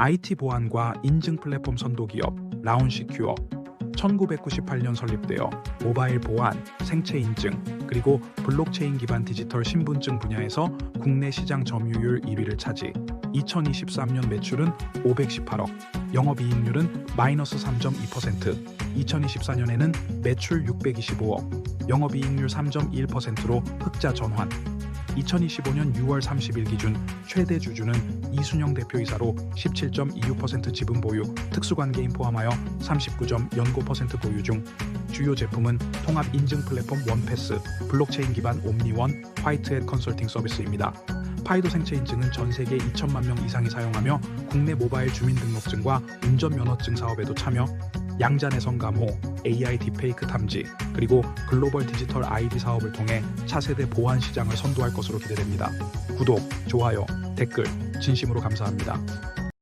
IT 보안과 인증 플랫폼 선도 기업 라운시큐어 1998년 설립되어 모바일 보안, 생체 인증, 그리고 블록체인 기반 디지털 신분증 분야에서 국내 시장 점유율 1위를 차지. 2023년 매출은 518억, 영업이익률은 마이너스 3.2%, 2024년에는 매출 625억, 영업이익률 3.1%로 흑자 전환. 2025년 6월 30일 기준 최대 주주는 이순영 대표이사로 17.26% 지분 보유, 특수관계인 포함하여 39.09% 보유 중 주요 제품은 통합 인증 플랫폼 원패스, 블록체인 기반 옴니원, 화이트햇 컨설팅 서비스입니다. 파이도 생체 인증은 전 세계 2천만 명 이상이 사용하며 국내 모바일 주민등록증과 운전면허증 사업에도 참여, 양자내 성 감호, AI 딥페이크 탐지, 그리고 글로벌 디지털 아이디 사업을 통해 차세대 보안 시장을 선도할 것으로 기대됩니다. 구독, 좋아요, 댓글 진심으로 감사합니다.